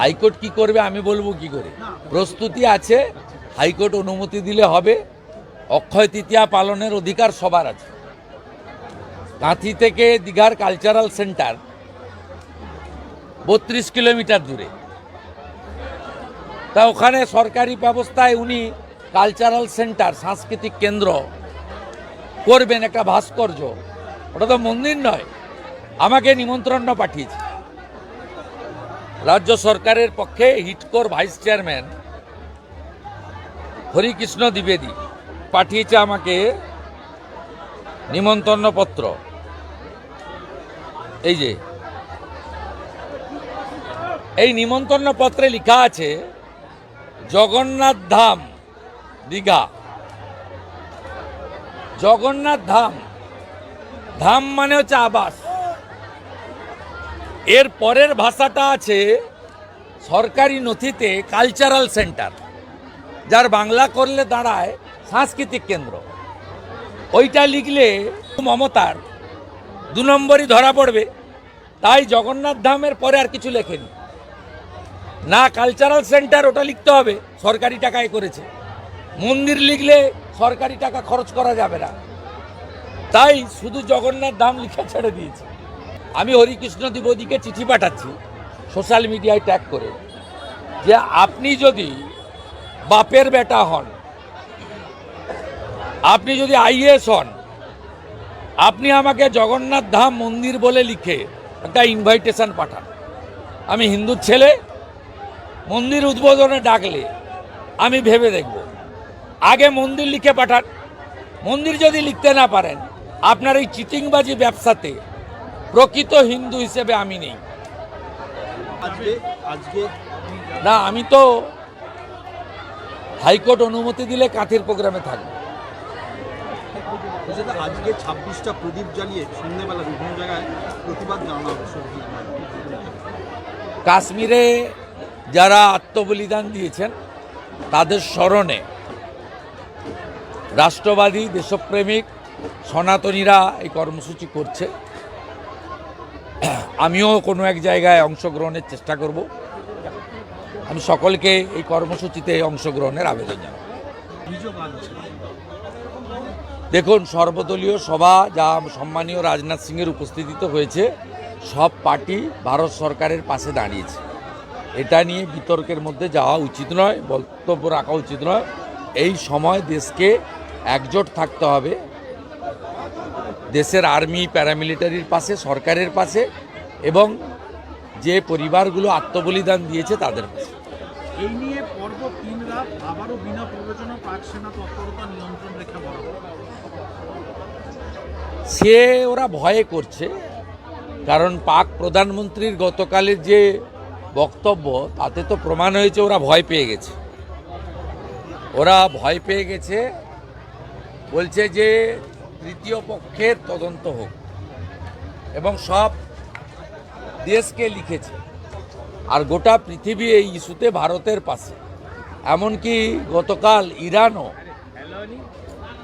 High court কি করবে আমি বলব কি করে? প্রস্তুতি আছে, হাইকোর্ট অনুমতি দিলে হবে, অক্ষয় তৃতীয়া পালনের অধিকার সবার আছে। কাঁথি থেকে দীঘার কালচারাল সেন্টার বত্রিশ কিলোমিটার দূরে। তা ওখানে সরকারি ব্যবস্থায় উনি কালচারাল সেন্টার সাংস্কৃতিক কেন্দ্র করবেন, একটা ভাস্কর্য। ওটা তো মন্দির নয়, আমাকে নিমন্ত্রণ পাঠিয়েছে। রাজ্য সরকারের পক্ষে হিটকোর ভাইস চেয়ারম্যান হরিকৃষ্ণ দ্বিবেদী পাঠিয়েছে আমাকে নিমন্ত্রণ পত্র এই যে, এই নিমন্ত্রণ পত্রে লেখা আছে, জগন্নাথ ধাম, দীঘা। জগন্নাথ ধাম ধাম মানে হচ্ছে আবাস। এর পরের ভাষাটা আছে সরকারি নথিতে কালচারাল সেন্টার যার বাংলা করলে দাঁড়ায় সাংস্কৃতিক কেন্দ্র। ওইটা লিখলে মমতার দু নম্বরই ধরা পড়বে। তাই জগন্নাথ ধামের পরে আর কিছু লেখেনি। না কালচারাল সেন্টার ওটা লিখতে হবে, সরকারি টাকায় করেছে। মন্দির লিখলে সরকারি টাকা খরচ করা যাবে না। তাই শুধু জগন্নাথ ধাম লিখা ছেড়ে দিয়েছে। আমি হরিকৃষ্ণ দ্বিবেদীকে চিঠি পাঠাচ্ছি, সোশ্যাল মিডিয়ায় ট্যাগ করে, যে আপনি যদি বাপের বেটা হন, আপনি যদি আইএস হন, আপনি আমাকে জগন্নাথ ধাম মন্দির বলে লিখে একটা ইনভাইটেশন পাঠান। আমি হিন্দুর ছেলে, মন্দির উদ্বোধনে ডাকলে আমি ভেবে দেখব। আগে মন্দির লিখে পাঠান। মন্দির যদি লিখতে না পারেন, আপনার এই চিটিংবাজি ব্যবসাতে প্রকৃত হিন্দু হিসেবে আমি নেই। না আমি তো হাইকোর্ট অনুমতি দিলে কাঁথির প্রোগ্রামে থাকব। আজকে ছাব্বিশটা প্রদীপ জ্বালিয়ে সন্ধ্যেবেলা বিভিন্ন জায়গায় প্রতিবাদ জানানো কাশ্মীরে যারা আত্মবলিদান দিয়েছেন তাদের স্মরণে রাষ্ট্রবাদী দেশপ্রেমিক সনাতনীরা এই কর্মসূচি করছে। আমিও কোনো এক জায়গায় অংশগ্রহণের চেষ্টা করব। আমি সকলকে এই কর্মসূচিতে অংশগ্রহণের আবেদন জানাব। দেখুন, সর্বদলীয় সভা যা সম্মানীয় রাজনাথ সিংয়ের উপস্থিতিতে হয়েছে, সব পার্টি ভারত সরকারের পাশে দাঁড়িয়েছে। এটা নিয়ে বিতর্কের মধ্যে যাওয়া উচিত নয়, বক্তব্য রাখা উচিত নয়। এই সময় দেশকে একজোট থাকতে হবে দেশের আর্মি প্যারামিলিটারির পাশে সরকারের পাশে এবং যে পরিবারগুলো আত্মবলিদান দিয়েছে তাদের পাশে। এই নিয়ে পর্ব তিন রাত আবারও বিনা প্ররোচনা পাক সেনা তৎপরতা নিয়ন্ত্রণ রেখা বরাবর। সে ওরা ভয়ে করছে কারণ পাক প্রধানমন্ত্রীর গতকালের যে বক্তব্য তাতে তো প্রমাণ হয়েছে ওরা ভয় পেয়ে গেছে। ওরা ভয় পেয়ে গেছে বলছে যে তৃতীয় পক্ষের তদন্ত হোক। এবং সব দেশকে লিখেছে। আর গোটা পৃথিবী এই ইস্যুতে ভারতের পাশে। এমনকি গতকাল ইরানও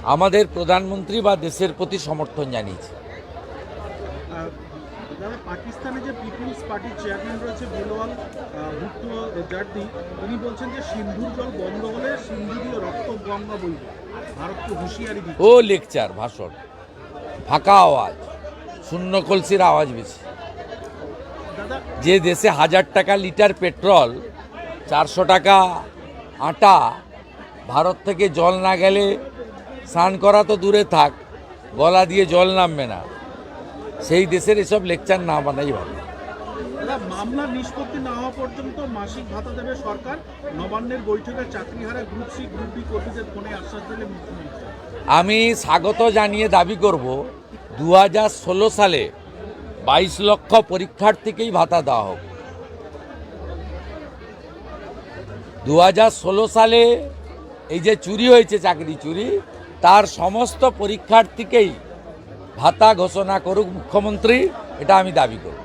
আমাদের প্রধানমন্ত্রী বা দেশের প্রতি সমর্থন জানিয়েছে। দাদা পাকিস্তানে যে পিপুলস পার্টির চেয়ারম্যান রয়েছে বিলওয়াল ভুট্টো জার্দি তিনি বলছেন যে সিন্ধুর জল বন্ধ হলে সিন্ধুরীয় রক্ত গঙ্গা বইবে ভারতকে হুঁশিয়ারি দিচ্ছে। ও লেকচার ভাষণ। ফাঁকা আওয়াজ শূন্য কলসির আওয়াজ বেশি। যে দেশে হাজার টাকা লিটার পেট্রোল চারশো টাকা আটা ভারত থেকে জল না গেলে স্নান করা তো দূরে থাক গলা দিয়ে জল নামবে না। সেই দেশের এসব লেকচার না বানাই ভালো। দাদা মামলার নিষ্পত্তি না হওয়া পর্যন্ত মাসিক ভাতা দেবে সরকার। নবান্নের বৈঠকে চাকরিহারা গ্রুপ সি গ্রুপ ডি কর্মীদের ফোনে আশ্বাস দিলে মুখ্যমন্ত্রী। আমি স্বাগত জানিয়ে দাবি করব দু হাজার ষোলো সালে বাইশ লক্ষ পরীক্ষার্থীকেই ভাতা দেওয়া হোক। দু হাজার ষোলো সালে এই যে চুরি হয়েছে চাকরি চুরি তার সমস্ত পরীক্ষার্থীকেই ভাতা ঘোষণা করুক মুখ্যমন্ত্রী এটা আমি দাবি করব